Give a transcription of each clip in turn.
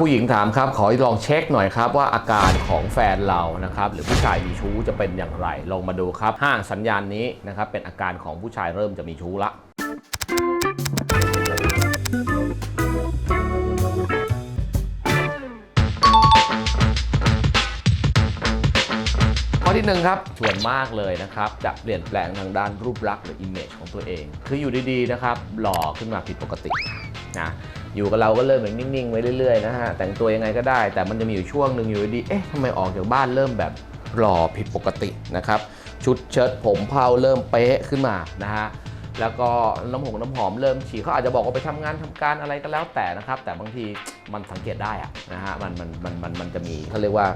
ผู้หญิงถามครับ ขอลองเช็คหน่อยครับ ว่าอาการของแฟนเรานะครับ หรือผู้ชายมีชู้จะเป็นอย่างไร ลองมาดูครับห้างสัญญาณนี้นะครับ เป็นอาการของผู้ชายเริ่มจะมีชู้ละข้อที่หนึ่งครับส่วนมากเลยนะครับ จะเปลี่ยนแปลงทางด้านรูปลักษณ์หรือ image ของตัวเอง คืออยู่ดีๆนะครับ หล่อขึ้นมาผิดปกตินะ อยู่กับเราก็เริ่มแบบนิ่งๆไว้เรื่อยๆนะฮะแต่งตัวยังไงก็ได้ แต่มันจะมีอยู่ช่วงหนึ่งอยู่ดีเอ๊ะทำไมออกจากบ้านเริ่มแบบหล่อผิดปกตินะครับชุดเชิ้ตผมเผาเริ่มเป๊ะขึ้นมานะฮะแล้วก็น้ำหงน้ำหอมเริ่มฉีดเขาอาจจะบอกว่าไปทำงานทำการอะไรก็แล้วแต่นะครับ แต่บางทีมันสังเกตได้อะนะฮะมันมันมันมันมันจะมีเขาเรียกว่า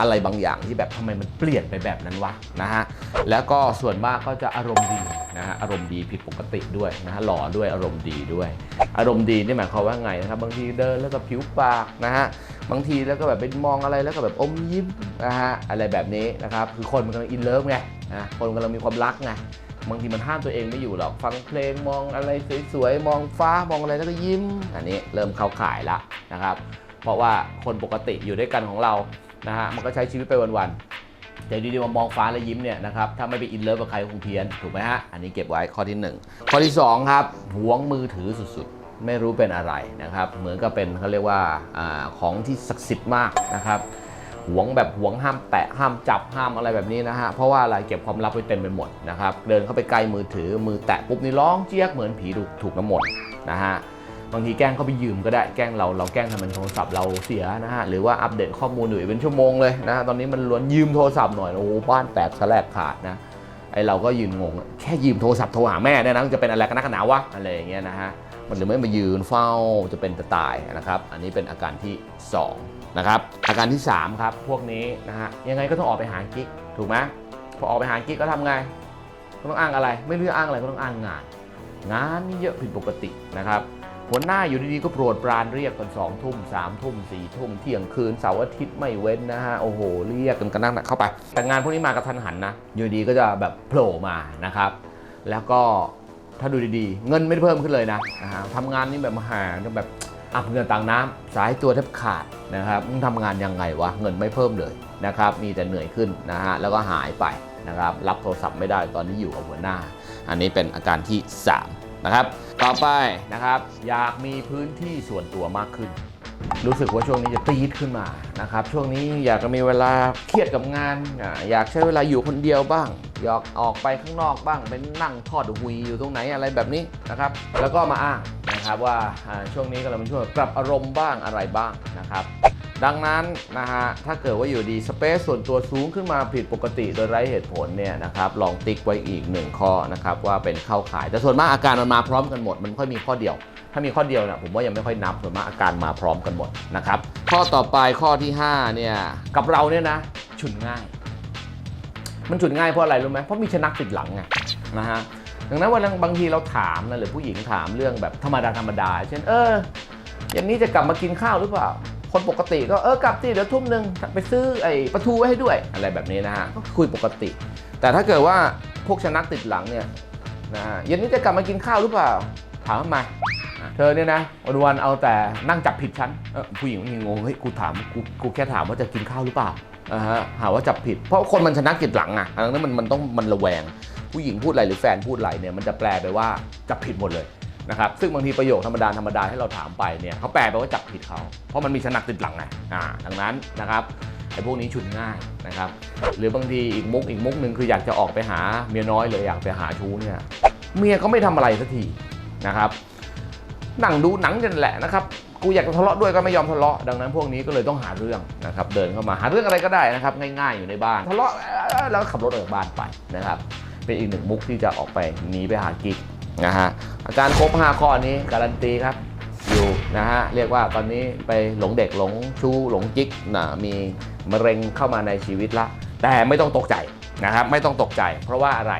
อะไรบางอย่างที่แบบทำไมมันเปลี่ยนไปแบบนั้นวะนะฮะแล้วก็ส่วนมากก็จะอารมณ์ดี นะฮะอารมณ์ดีผิดปกติด้วยนะฮะหล่อด้วยอารมณ์ดีด้วย อารมณ์ดีนี่หมายความว่าไงนะครับ บางทีเดินแล้วก็ผิวปากนะฮะบางทีแล้วก็แบบไปมองอะไรแล้วก็แบบอมยิ้มนะฮะอะไรแบบนี้นะครับคือคนมันกำลังอินเลิฟไงนะคนมันกำลังมีความรักไงบางทีมันห้ามตัวเองไม่อยู่หรอกฟังเพลงมองอะไรสวยๆมองฟ้ามองอะไรแล้วก็ยิ้ม อันนี้เริ่มเข้าข่ายละนะครับ เพราะว่าคนปกติอยู่ด้วยกันของเรานะฮะมันก็ใช้ชีวิตไปวันๆ แต่ดีๆมามองฟ้าแล้วยิ้มเนี่ยนะครับถ้าไม่ไปอินเลิฟกับใครคงเพี้ยนถูกไหมฮะอันนี้เก็บไว้ข้อที่ 1 ข้อที่ 2 ครับหวงมือถือสุดๆ ไม่รู้เป็นอะไรนะครับ เหมือนกับเป็นเขาเรียกว่าอาของที่ศักดิ์สิทธิ์มากนะครับหวงแบบหวงห้ามแตะห้ามจับห้ามอะไรแบบนี้นะฮะเพราะว่าอะไรเก็บความลับไว้เต็มไปหมดนะครับเดินเข้าไปใกล้มือถือมือแตะปุ๊บนี่ร้องเจี๊ยกเหมือนผีถูกถูกน้ำมนต์นะฮะ บางทีแกล้งเขาไปยืมก็ได้แกล้งเราเราแกล้งทำเป็นโทรศัพท์เราเสียนะฮะหรือว่าอัปเดตข้อมูลอยู่เป็นชั่วโมงเลยนะฮะตอนนี้มันล้วนยืมโทรศัพท์หน่อยโอ้โบ้านแตกแสลกขาดนะไอเราก็ยืนงงแค่ยืมโทรศัพท์โทรหาแม่เนี่ยนะจะเป็นอะไรกันนักกันหนาวะอะไรอย่างเงี้ยนะฮะมันหรือไม่มายืนเฝ้าจะเป็นจะตายนะครับอันนี้เป็นอาการที่ 2 นะครับอาการที่ 3 ครับ พวกนี้นะฮะยังไงก็ต้องออกไปหากิ๊กถูกไหมพอออกไปหากิ๊กก็ทำไงก็ต้องอ้างอะไร ไม่รู้จะอ้างอะไรก็ต้องอ้างงาน งานนี่เยอะผิดปกตินะครับ หัวหน้าอยู่ดีๆก็โปรดปรานเรียกกัน2องทุ่มสามทุ่มสี่ทุ่มเที่ยงคืนเสาร์อาทิตย์ไม่เว้นนะฮะโอ้โหเรียกกันกันนั่งเข้าไป แต่งานพวกนี้มากระทันหันนะอยู่ดีก็จะแบบโผล่มานะครับ แล้วก็ถ้าดูดีๆ เงินไม่ได้เพิ่มขึ้นเลยนะนะฮะทำงานนี่แบบมหาแบบอับเงินต่างน้ำสายตัวแทบขาดนะครับมึงทำงานยังไงวะเงินไม่เพิ่มเลยนะครับมีแต่เหนื่อยขึ้นนะฮะแล้วก็หายไปนะครับรับโทรศัพท์ไม่ได้ตอนนี้อยู่กับหัวหน้า อันนี้เป็นอาการที่ 3 นะครับ ต่อไปนะครับ อยากมีพื้นที่ส่วนตัวมากขึ้น รู้สึกว่าช่วงนี้จะตีดขึ้นมานะครับ ช่วงนี้อยากจะมีเวลาเครียดกับงาน อยากใช้เวลาอยู่คนเดียวบ้าง อยากออกไปข้างนอกบ้างเป็นนั่งทอดหุยอยู่ตรงไหนอะไรแบบนี้นะครับ แล้วก็มาอ้างนะครับว่าอ่าช่วงนี้กำลังเป็นช่วงปรับอารมณ์บ้างอะไรบ้างนะครับ ดังนั้นนะฮะถ้าเกิดว่าอยู่ดีสเปซส่วนตัวสูงขึ้นมาผิดปกติโดยไร้เหตุผลเนี่ยนะครับลองติ๊กไว้อีกหนึ่งข้อนะครับว่าเป็นเข้าข่าย แต่ส่วนมากอาการมันมาพร้อมกันหมด มันค่อยมีข้อเดียว ถ้ามีข้อเดียวเนี่ยผมว่ายังไม่ค่อยนับส่วนมากอาการมาพร้อมกันหมดนะครับข้อต่อไปข้อที่5เนี่ยกับเราเนี่ยนะฉุนง่าย มันฉุนง่ายเพราะอะไรรู้ไหมเพราะมีชนักติดหลังไงนะฮะดังนั้นวันบางทีเราถามนะหรือผู้หญิงถามเรื่องแบบธรรมดาธรรมดา เช่นเอออย่างนี้จะกลับมากินข้าวหรือเปล่า คนปกติก็เออกลับสิเดี๋ยวทุ่มหนึ่งไปซื้อไอ้ปลาทูไว้ให้ด้วยอะไรแบบนี้นะฮะก็คุยปกติ แต่ถ้าเกิดว่าพวกชนักติดหลังเนี่ยนะฮะเย็นนี้จะกลับมากินข้าวหรือเปล่า ถามทำไมอะเธอเนี่ยนะวันๆเอาแต่นั่งจับผิดฉันเออผู้หญิงมันงงเฮ้ยกูถามกูกูแค่ถามว่าจะกินข้าวหรือเปล่าอ่าฮะหาว่าจับผิด เพราะคนมันชนักติดหลังอะดังนั้นมันมันต้องมันระแวง ผู้หญิงพูดอะไรหรือแฟนพูดอะไรเนี่ยมันจะแปลไปว่าจับผิดหมดเลย นะครับซึ่งบางทีประโยคธรรมดาธรรมดาที่เราถามไปเนี่ยเขาแปลไปว่าจับผิดเขาเพราะมันมีชนักติดหลังไงอ่าดังนั้นนะครับไอ้พวกนี้ฉุนง่ายนะครับหรือบางทีอีกมุกอีกมุกหนึ่งคืออยากจะออกไปหาเมียน้อยเลยอยากไปหาชู้เนี่ยเมียก็ไม่ทำอะไรสักทีนะครับนั่งดูหนังกันแหละนะครับกูอยากจะทะเลาะด้วยก็ไม่ยอมทะเลาะดังนั้นพวกนี้ก็เลยต้องหาเรื่องนะครับเดินเข้ามาหาเรื่องอะไรก็ได้นะครับง่ายๆอยู่ในบ้าน ทะเลาะแล้วขับรถออกจากบ้านไปนะครับเป็นอีกหนึ่งมุกที่จะออกไปหนีไปหากิ๊ก นะฮะอาการครบ 5 ข้อนี้การันตีครับอยู่นะฮะเรียกว่าตอนนี้ไปหลงเด็กหลงชู้หลงกิ๊กนะมีมะเร็งเข้ามาในชีวิตละ แต่ไม่ต้องตกใจนะครับไม่ต้องตกใจ เพราะว่าอะไร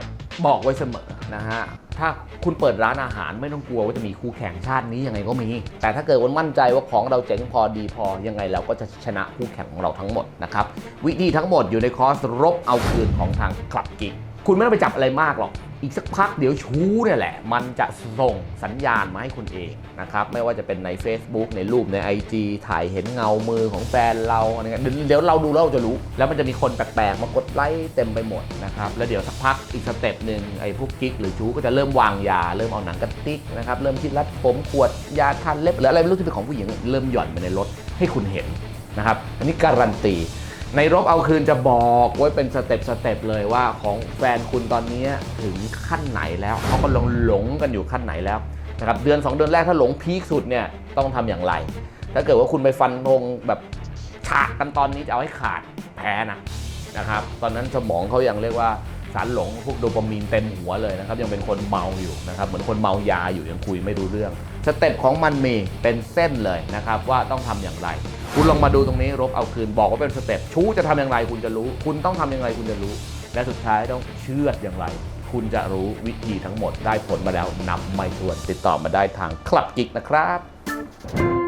บอกไว้เสมอนะฮะถ้าคุณเปิดร้านอาหารไม่ต้องกลัวว่าจะมีคู่แข่งชาตินี้ยังไงก็มี แต่ถ้าเกิดว่ามั่นใจว่าของเราเจ๋งพอดีพอยังไงเราก็จะชนะคู่แข่งของเราทั้งหมดนะครับวิธีทั้งหมดอยู่ในคอร์สรบเอาคืนของทางคลับกิ๊ก คุณไม่ต้องไปจับอะไรมากหรอก อีกสักพักเดี๋ยวชู้เนี่ยแหละ มันจะส่งสัญญาณมาให้คุณเองนะครับ ไม่ว่าจะเป็นใน Facebook ในรูปใน IG ถ่ายเห็นเงามือของแฟนเราอะไรเงี้ยเดี๋ยวเราดูแล้วเราจะรู้ แล้วมันจะมีคนแปลกๆมากดไลค์เต็มไปหมดนะครับ แล้วเดี๋ยวสักพักอีกสเต็ปหนึ่งไอ้พวกกิ๊กหรือชู้ก็จะเริ่มวางยา เริ่มเอาหนังกระติกนะครับ เริ่มที่รัดผมขวดยาทันเล็บหรืออะไรไม่รู้ที่เป็นของผู้หญิงเริ่มหย่อนไปในรถให้คุณเห็นนะครับ อันนี้การันตี ในรบเอาคืนจะบอกไว้เป็นสเต็ปสเต็ปเลยว่าของแฟนคุณตอนนี้ถึงขั้นไหนแล้วเขาก็ลงหลงกันอยู่ขั้นไหนแล้วนะครับเดือน 2 เดือนแรกถ้าหลงพีคสุดเนี่ยต้องทำอย่างไร ถ้าเกิดว่าคุณไปฟันธงแบบฉากกันตอนนี้จะเอาให้ขาดแพ้นะนะครับ ตอนนั้นสมองเขายังเรียกว่าสารหลงพวกโดปามีนเต็มหัวเลยนะครับ ยังเป็นคนเมาอยู่นะครับ เหมือนคนเมายาอยู่ยังคุยไม่รู้เรื่อง สเต็ปของมันมีเป็นเส้นเลยนะครับว่าต้องทำอย่างไร คุณลองมาดูตรงนี้รบเอาคืนบอกว่าเป็นสเต็ปชู้จะทำอย่างไรคุณจะรู้ คุณต้องทำอย่างไรคุณจะรู้ และสุดท้ายต้องเชื่ออย่างไร คุณจะรู้วิธีทั้งหมดได้ผลมาแล้วนำไม่ทวนติดต่อมาได้ทางคลับกิกนะครับ